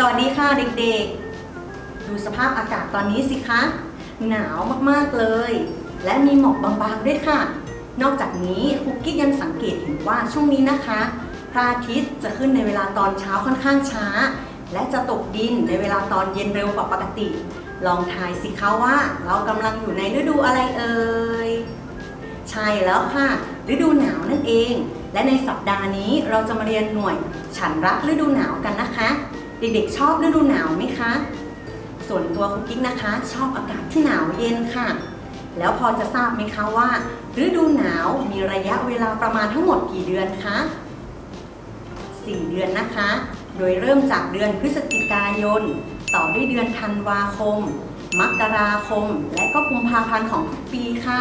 สวัสดีค่ะเด็กๆ ดูสภาพอากาศตอนนี้สิคะ หนาวมากๆเลย และมีหมอกบางๆด้วยค่ะ นอกจากนี้คุกกี้ยังสังเกตเห็นว่าช่วงนี้นะคะพระอาทิตย์จะขึ้นในเวลาตอนเช้าค่อนข้างช้า และจะตกดินในเวลาตอนเย็นเร็วกว่าปกติ ลองทายสิคะว่า เรากำลังอยู่ในฤดูอะไรเอ่ยใช่แล้วค่ะ ฤดูหนาวนั่นเอง และในสัปดาห์นี้เราจะมาเรียนหน่วย ฉันรักฤดูหนาวกันนะคะ เด็กๆชอบฤดูหนาวไหมคะ ส่วนตัวคุกกิ๊กนะคะ ชอบอากาศที่หนาวเย็นค่ะ แล้วพอจะทราบไหมคะว่า ฤดูหนาวมีระยะเวลาประมาณทั้งหมดกี่เดือนคะ4เดือนนะคะ โดยเริ่มจากเดือนพฤศจิกายน ต่อด้วยเดือนธันวาคม มกราคม และก็กุมภาพันธ์ของทุกปีค่ะ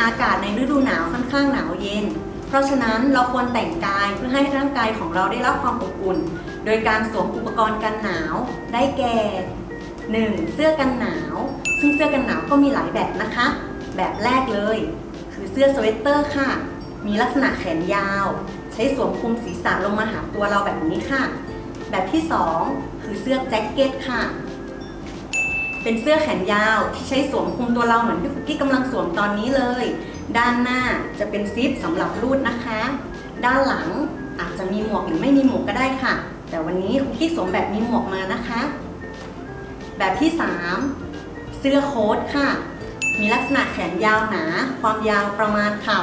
อากาศในฤดูหนาวค่อนข้างหนาวเย็น เพราะฉะนั้นเราควรแต่งกายเพื่อให้ร่างกายของเราได้รับความอบอุ่น โดยการสวมอุปกรณ์กันหนาวได้แก่ 1. เสื้อกันหนาว ซึ่งเสื้อกันหนาวก็มีหลายแบบนะคะ แบบแรกเลย คือเสื้อสเวตเตอร์ค่ะ มีลักษณะแขนยาว ใช้สวมคลุมศีรษะลงมาหาตัวเราแบบนี้ค่ะ แบบที่ 2 คือเสื้อแจ็คเก็ตค่ะ เป็นเสื้อแขนยาวที่ใช้สวมคลุมตัวเราเหมือนที่คุกกี้กำลังสวมตอนนี้เลย ด้านหน้าจะเป็นซิปสำหรับรูดนะคะ ด้านหลังอาจจะมีหมวกหรือไม่มีหมวกก็ได้ค่ะ แต่วันนี้คุกกี้สวมแบบมีหมวกมานะคะ แบบที่ 3 เสื้อโค้ทค่ะ มีลักษณะแขนยาวหนา ความยาวประมาณเข่า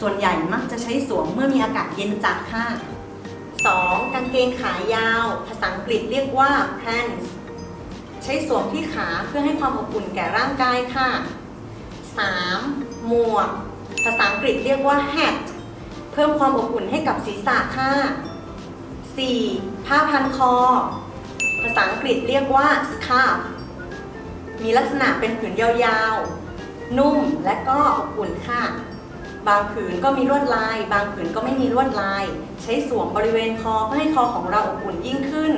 ส่วนใหญ่มักจะใช้สวมเมื่อมีอากาศเย็นจัดค่ะ 2. กางเกงขายาว ภาษาอังกฤษเรียกว่า pants ใช้สวมที่ขาเพื่อให้ความอบอุ่นแก่ร่างกายค่ะ 3. หมวก ภาษาอังกฤษเรียกว่า hat เพิ่มความอบอุ่นให้กับศีรษะค่ะ 4. ผ้าพันคอ ภาษาอังกฤษเรียกว่า scarf มีลักษณะเป็นผืนยาวๆ นุ่มและก็อบอุ่นค่ะ บางผืนก็มีลวดลาย บางผืนก็ไม่มีลวดลาย ใช้สวมบริเวณคอเพื่อให้คอของเราอบอุ่นยิ่งขึ้น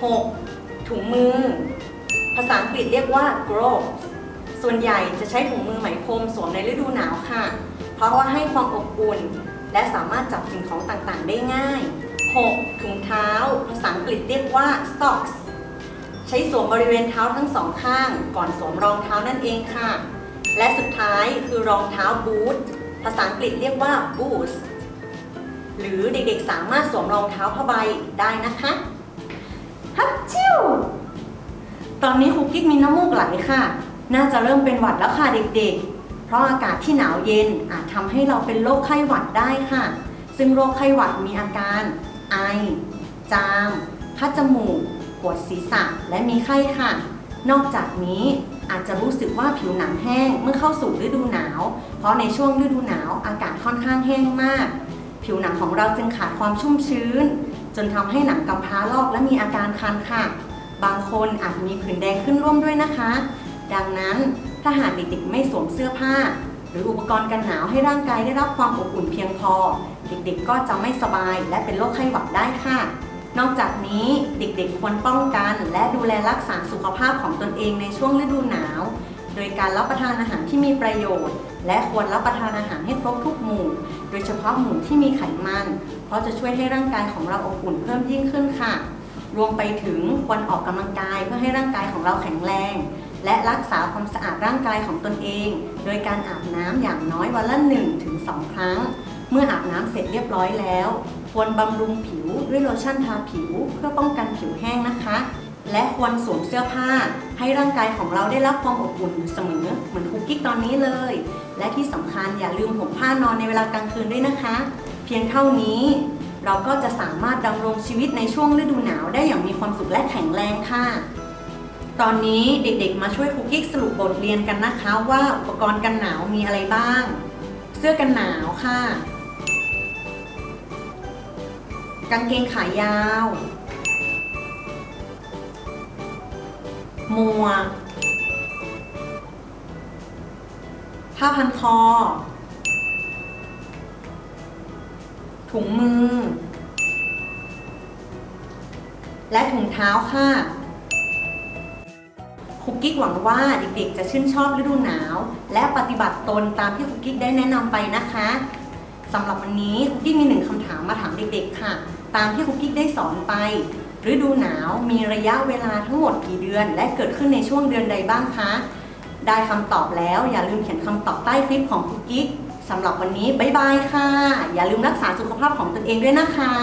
6. ถุงมือ ภาษาอังกฤษเรียกว่า gloves ส่วนใหญ่จะใช้ถุงมือไหมพรมสวมในฤดูหนาวค่ะ เพราะว่าให้ความอบอุ่น และสามารถจับสิ่งของต่างๆ ได้ง่าย 6. ถุงเท้าภาษาอังกฤษเรียกว่า socks ใช้สวมบริเวณเท้าทั้งสองข้าง ก่อนสวมรองเท้านั่นเองค่ะ และสุดท้ายคือรองเท้าบูทภาษาอังกฤษเรียกว่า boots หรือเด็กๆสามารถสวมรองเท้าผ้าใบได้นะคะฮัตชิวตอนนี้คุกกิ๊กมีน้ำมูกไหลค่ะ น่าจะเริ่มเป็นหวัดแล้วค่ะเด็กๆ เพราะอากาศที่หนาวเย็นอาจทำให้เราเป็นโรคไข้หวัดได้ค่ะ ซึ่งโรคไข้หวัดมีอาการ ไอ จาม คัดจมูก ปวดศีรษะ และมีไข้ค่ะ นอกจากนี้อาจจะรู้สึกว่าผิวหนังแห้งเมื่อเข้าสู่ฤดูหนาว เพราะในช่วงฤดูหนาวอากาศค่อนข้างแห้งมาก ผิวหนังของเราจึงขาดความชุ่มชื้น จนทำให้หนังกำพร้าลอกและมีอาการคันค่ะ บางคนอาจมีผื่นแดงขึ้นร่วมด้วยนะคะ ดังนั้นถ้าหากเด็กๆไม่สวมเสื้อผ้า หรืออุปกรณ์กันหนาวให้ร่างกายได้รับความอบอุ่นเพียงพอ เด็กๆก็จะไม่สบายและเป็นโรคไข้หวัดได้ค่ะ นอกจากนี้เด็กๆควรป้องกันและดูแลรักษาสุขภาพของตนเองในช่วงฤดูหนาว โดยการรับประทานอาหารที่มีประโยชน์ และควรรับประทานอาหารให้ครบทุกหมู่ โดยเฉพาะหมู่ที่มีไขมัน เพราะจะช่วยให้ร่างกายของเราอบอุ่นเพิ่มยิ่งขึ้นค่ะ รวมไปถึงควรออกกำลังกายเพื่อให้ร่างกายของเราแข็งแรง และรักษาความสะอาดร่างกายของตนเอง โดยการอาบน้ำอย่างน้อยวันละ1ถึง2ครั้ง เมื่ออาบน้ำเสร็จเรียบร้อยแล้ว ควรบำรุงผิวด้วยโลชั่นทาผิว เพื่อป้องกันผิวแห้งนะคะ และควรสวมเสื้อผ้า ให้ร่างกายของเราได้รับความอบอุ่นอยู่เสมอเหมือนคุกกิ๊กตอนนี้เลย และที่สำคัญอย่าลืมห่มผ้านอนในเวลากลางคืนด้วยนะคะ เพียงเท่านี้เราก็จะสามารถดำรงชีวิตในช่วงฤดูหนาวได้อย่างมีความสุขและแข็งแรงค่ะ ตอนนี้เด็กๆ มาช่วยคุกกิ๊กสรุปบทเรียนกันนะคะ ว่าอุปกรณ์กันหนาวมีอะไรบ้าง เสื้อกันหนาวค่ะ กางเกงขายาว หมวก ผ้าพันคอ ถุงมือ และถุงเท้าค่ะ คุกกิ๊กหวังว่าเด็กๆ จะชื่นชอบฤดูหนาว และปฏิบัติตนตามที่คุกกิ๊กได้แนะนำไปนะคะสำหรับวันนี้คุกกิ๊กมีหนึ่งคำถามมาถามเด็กๆ ค่ะ ตามที่คุกกิ๊กได้สอนไป ฤดูหนาวมีระยะเวลาทั้งหมดกี่เดือน และเกิดขึ้นในช่วงเดือนใดบ้างคะ ได้คำตอบแล้วอย่าลืมเขียนคำตอบใต้คลิปของคุกกิ๊กสำหรับวันนี้บ๊ายบายค่ะ อย่าลืมรักษาสุขภาพของตนเองด้วยนะคะ